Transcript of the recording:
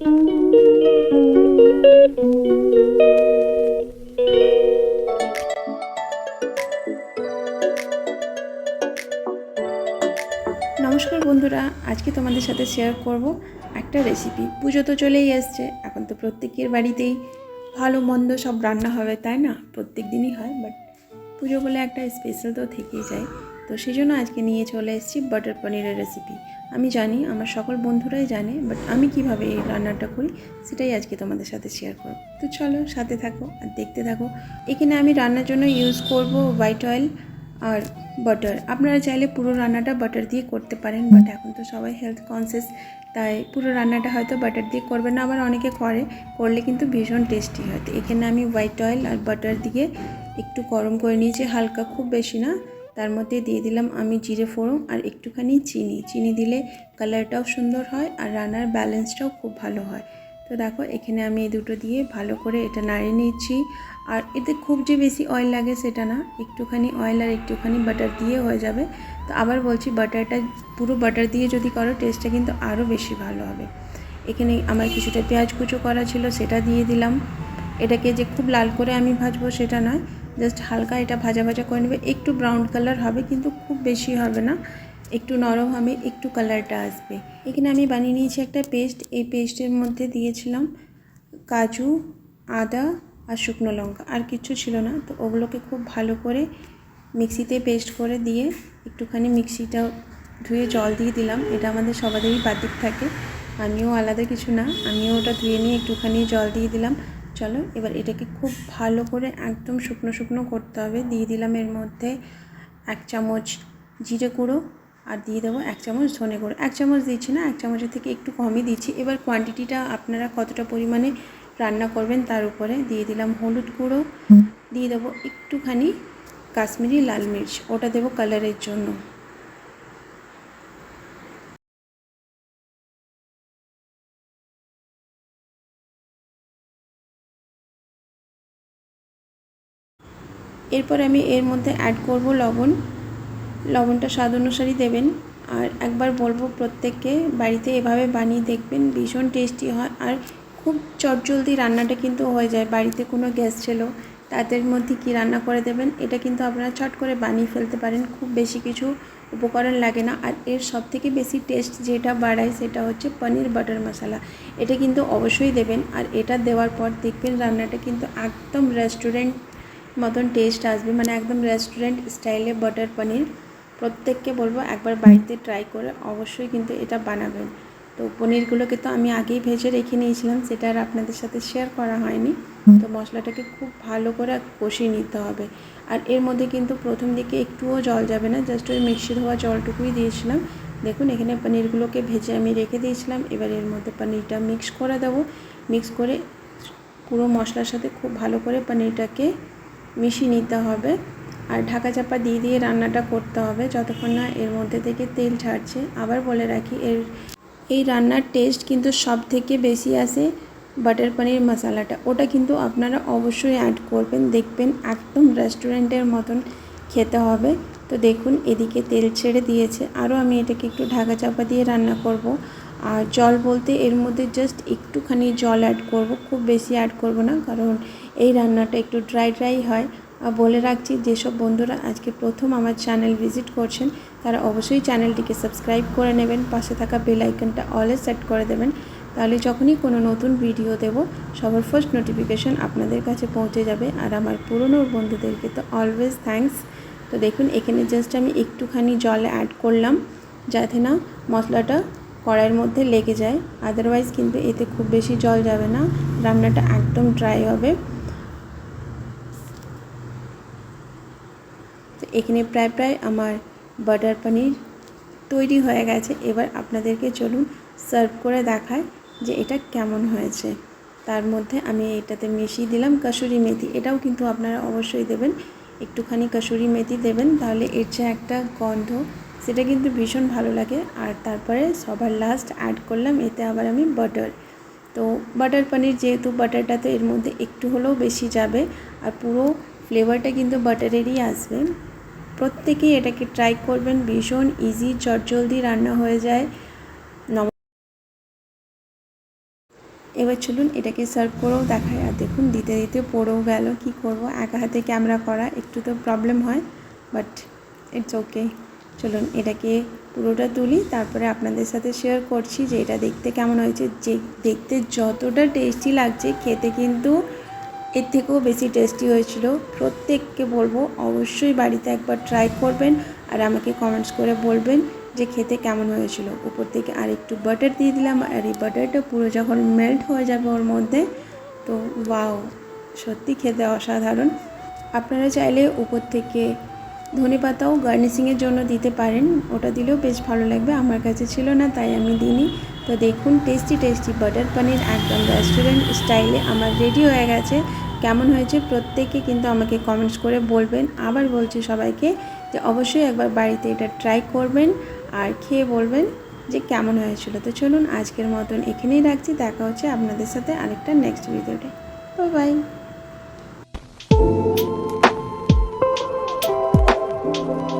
নমস্কার বন্ধুরা, আজকে তোমাদের সাথে শেয়ার করব একটা রেসিপি পুজো তো চলেই আসছে, এখন তো প্রত্যেকের বাড়িতেই ভালো মন্দ সব রান্না হবে, তাই না? প্রত্যেক দিনই হয় বাট পুজো বলে একটা স্পেশাল তো থেকেই যায়। তো সেই জন্য আজকে নিয়ে চলে এসেছি বাটার পনিরের রেসিপি আমি জানি, আমার সকল বন্ধুরাই জানে বাট আমি কীভাবে এই রান্নাটা করি সেটাই আজকে তোমাদের সাথে শেয়ার করব। তো চলো সাথে থাকো আর দেখতে থাকো। এখানে আমি রান্নার জন্য ইউজ করব হোয়াইট অয়েল আর বাটার আপনারা চাইলে পুরো রান্নাটা বাটার দিয়ে করতে পারেন বাট এখন তো সবাই হেলথ কনসিয়াস তাই পুরো রান্নাটা হয়তো বাটার দিয়ে করবেন না। আবার অনেকে করে, করলে কিন্তু ভীষণ টেস্টি হয়। তো এখানে আমি হোয়াইট অয়েল আর বাটার দিয়ে একটু গরম করে নিয়েছি, হালকা, খুব বেশি না। তার মধ্যে দিয়ে দিলাম আমি জিরে ফোড়ন আর একটুখানি চিনি। চিনি দিলে কালারটাও সুন্দর হয় আর রান্নার ব্যালেন্সটাও খুব ভালো হয়। তো দেখো, এখানে আমি এই দুটো দিয়ে ভালো করে এটা নাড়িয়ে নিচ্ছি। আর এতে খুব যে বেশি অয়েল লাগে সেটা না, একটুখানি অয়েল আর একটুখানি বাটার দিয়ে হয়ে যাবে। তো আবার বলছি বাটারটা পুরো বাটার দিয়ে যদি করো টেস্টটা কিন্তু আরও বেশি ভালো হবে। এখানে আমার কিছুটা পেঁয়াজ কুচো করা ছিল, সেটা দিয়ে দিলাম। এটাকে যে খুব লাল করে আমি ভাজবো সেটা নয় জাস্ট হালকা এটা ভাজা ভাজা করে নেবে। একটু ব্রাউন কালার হবে, কিন্তু খুব বেশি হবে না। একটু নরম হবে, একটু কালারটা আসবে। এখানে আমি বানিয়ে নিয়েছি একটা পেস্ট এই পেস্টের মধ্যে দিয়েছিলাম কাজু, আদা আর শুকনো লঙ্কা। আর কিছু ছিল না, তো ওগুলোকে খুব ভালো করে মিক্সিতে পেস্ট করে দিয়ে একটুখানি মিক্সিটা ধুয়ে জল দিয়ে দিলাম। এটা আমাদের সবাদেরই বাতিক থাকে। আমিও আলাদা কিছু না। আমিও ওটা ধুয়ে নিয়ে একটুখানি জল দিয়ে দিলাম। চলো, এবার এটাকে খুব ভালো করে একদম শুকনো শুকনো করতে হবে। দিয়ে দিলাম এর মধ্যে এক চামচ জিরে গুঁড়ো আর দিয়ে দেবো এক চামচ ধনে গুঁড়ো। এক চামচ দিচ্ছি না, এক চামচের থেকে একটু কমই দিচ্ছি। এবার কোয়ান্টিটিটা আপনারা কতটা পরিমাণে রান্না করবেন তার উপরে দিয়ে দিলাম হলুদ গুঁড়ো। দিয়ে দেবো একটুখানি কাশ্মীরি লাল মির্চ, ওটা দেবো কালারের জন্য। এরপর আমি এর মধ্যে অ্যাড করব লবণ। লবণটা স্বাদ অনুসারী দেবেন। আর একবার বলব, প্রত্যেককে বাড়িতে এভাবে বানিয়ে দেখবেন, ভীষণ টেস্টি হয়। আর খুব চটজলদি রান্নাটা কিন্তু হয়ে যায়, বাড়িতে কোনো গ্যাস ছিল তাদের মধ্যে কি রান্না করে দেবেন, এটা কিন্তু আপনারা চট করে বানিয়ে ফেলতে পারেন। খুব বেশি কিছু উপকরণ লাগে না। আর এর সব থেকে বেশি টেস্ট যেটা বাড়ায়, সেটা হচ্ছে পনির বাটার মশলা। এটা কিন্তু অবশ্যই দেবেন। আর এটা দেওয়ার পর দেখবেন রান্নাটা কিন্তু একদম রেস্টুরেন্ট মতন টেস্ট আসবে। মানে একদম রেস্টুরেন্ট স্টাইলে বাটার পনির প্রত্যেককে বলব একবার বাড়িতে ট্রাই করে অবশ্যই কিন্তু এটা বানাবেন। তো পনিরগুলোকে তো আমি আগেই ভেজে রেখে নিয়েছিলাম সেটা আর আপনাদের সাথে শেয়ার করা হয়নি। তো মশলাটাকে খুব ভালো করে কষিয়ে নিতে হবে। আর এর মধ্যে কিন্তু প্রথম দিকে একটুও জল যাবে না জাস্ট ওই মিক্সি ধোয়া জলটুকুই দিয়েছিলাম। দেখুন এখানে পনিরগুলোকে ভেজে আমি রেখে দিয়েছিলাম। এবার এর মধ্যে পনিরটা মিক্স করে দেবো। মিক্স করে পুরো মশলার সাথে খুব ভালো করে পনিরটাকে মিশিয়ে নিতে হবে আর ঢাকা চাপা দিয়ে দিয়ে রান্নাটা করতে হবে যতক্ষণ না এর মধ্যে থেকে তেল ছাড়ছে। আবার বলে রাখি, এর, এই রান্নার টেস্ট কিন্তু সব থেকে বেশি আসে বাটার পনির মশলাটা ওটা কিন্তু আপনারা অবশ্যই অ্যাড করবেন, দেখবেন একদম রেস্টুরেন্টের মতন খেতে হবে। তো দেখুন, এদিকে তেল ছেড়ে দিয়েছে। আরও আমি এটাকে একটু ঢাকা চাপা দিয়ে রান্না করব। আর জল বলতে এর মধ্যে জাস্ট একটুখানি জল অ্যাড করব, খুব বেশি অ্যাড করব না, কারণ এই রান্নাটা একটু ড্রাই ড্রাই হয়। আর বলে রাখছি, যেসব বন্ধুরা আজকে প্রথম আমার চ্যানেল ভিজিট করছেন, তারা অবশ্যই চ্যানেলটিকে সাবস্ক্রাইব করে নেবেন, পাশে থাকা বেল আইকনটা অলে সেট করে দেবেন। তাহলে যখনই কোনো নতুন ভিডিও দেব, সবার ফার্স্ট নোটিফিকেশন আপনাদের কাছে পৌঁছে যাবে। আর আমার পুরনো বন্ধুদেরকে তো অলওয়েজ থ্যাঙ্কস তো দেখুন, এখানে জাস্ট আমি একটুখানি জল অ্যাড করলাম, যাতে না মশলাটা কড়াইয়ের মধ্যে লেগে যায়। আদারওয়াইজ কিন্তু এতে খুব বেশি জল যাবে না। রান্নাটা একদম ড্রাই হবে। এখানে প্রায় প্রায় আমার বাটার পনির তৈরি হয়ে গেছে। এবার আপনাদেরকে চলুন সার্ভ করে দেখায় যে এটা কেমন হয়েছে। তার মধ্যে আমি এটাতে মিশিয়ে দিলাম কাসুরি মেথি। এটাও কিন্তু আপনারা অবশ্যই দেবেন। একটুখানি কাসুরি মেথি দেবেন, তাহলে এর যে একটা গন্ধ, সেটা কিন্তু ভীষণ ভালো লাগে। আর তারপরে সবার লাস্ট অ্যাড করলাম, এতে আবার আমি বাটার তো বাটার পানির যেহেতু বাটারটা তো এর মধ্যে একটু হলেও বেশি যাবে, আর পুরো ফ্লেভারটা কিন্তু বাটারেরই আসবে। প্রত্যেকেই এটাকে ট্রাই করবেন, ভীষণ ইজি চটজলদি রান্না হয়ে যায়। এবার চলুন এটাকে সার্ভ করেও দেখায় আর দেখুন, দিতে দিতে পড়েও গেল, কি করব? একা হাতে ক্যামেরা করা, একটু তো প্রবলেম হয় বাট ইটস ওকে চলুন এটাকে পুরোটা তুলি, তারপরে আপনাদের সাথে শেয়ার করছি যে এটা দেখতে কেমন হয়েছে। যে দেখতে যতটা টেস্টি লাগছে, খেতে কিন্তু এর থেকেও বেশি টেস্টি হয়েছিল। প্রত্যেককে বলব অবশ্যই বাড়িতে একবার ট্রাই করবেন আর আমাকে কমেন্টস করে বলবেন যে খেতে কেমন হয়েছিল। উপর থেকে আর একটু বাটার দিয়ে দিলাম আর এই বাটারটা পুরো যখন মেল্ট হয়ে যাবে ওর মধ্যে, তো ওয়াও সত্যি খেতে অসাধারণ। আপনারা চাইলে উপর থেকে ধনে পাতাও গার্নিশিংয়ের জন্য দিতে পারেন। ওটা দিলেও বেশ ভালো লাগবে। আমার কাছে ছিল না, তাই আমি দিইনি। তো দেখুন টেস্টি টেস্টি বাটার পনির একদম রেস্টুরেন্ট স্টাইলে আমার রেডি হয়ে গেছে। কেমন হয়েছে প্রত্যেকে কিন্তু আমাকে কমেন্টস করে বলবেন। আবার বলছি সবাইকে যে অবশ্যই একবার বাড়িতে এটা ট্রাই করবেন আর খেয়ে বলবেন যে কেমন হয়েছিল। তো চলুন, আজকের মতন এখানেই রাখছি। দেখা হচ্ছে আপনাদের সাথে আরেকটা নেক্সট ভিডিওতে বাই বাই Bye.